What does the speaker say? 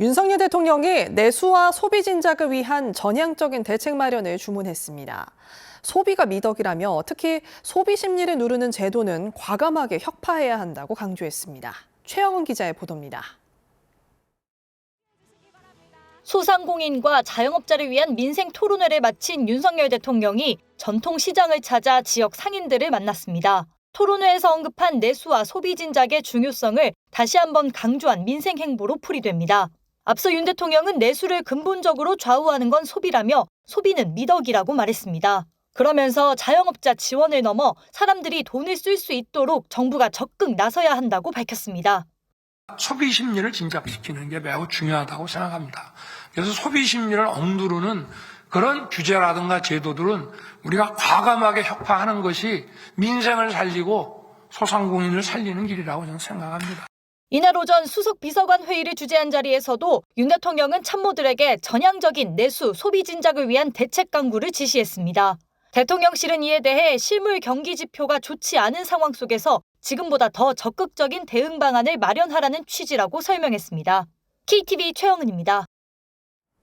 윤석열 대통령이 내수와 소비 진작을 위한 전향적인 대책 마련을 주문했습니다. 소비가 미덕이라며 특히 소비 심리를 누르는 제도는 과감하게 혁파해야 한다고 강조했습니다. 최영은 기자의 보도입니다. 소상공인과 자영업자를 위한 민생 토론회를 마친 윤석열 대통령이 전통 시장을 찾아 지역 상인들을 만났습니다. 토론회에서 언급한 내수와 소비 진작의 중요성을 다시 한번 강조한 민생 행보로 풀이됩니다. 앞서 윤 대통령은 내수를 근본적으로 좌우하는 건 소비라며 소비는 미덕이라고 말했습니다. 그러면서 자영업자 지원을 넘어 사람들이 돈을 쓸 수 있도록 정부가 적극 나서야 한다고 밝혔습니다. 소비 심리를 진작시키는 게 매우 중요하다고 생각합니다. 그래서 소비 심리를 억누르는 그런 규제라든가 제도들은 우리가 과감하게 혁파하는 것이 민생을 살리고 소상공인을 살리는 길이라고 저는 생각합니다. 이날 오전 수석 비서관 회의를 주재한 자리에서도 윤 대통령은 참모들에게 전향적인 내수 소비 진작을 위한 대책 강구를 지시했습니다. 대통령실은 이에 대해 실물 경기 지표가 좋지 않은 상황 속에서 지금보다 더 적극적인 대응 방안을 마련하라는 취지라고 설명했습니다. KTV 최영은입니다.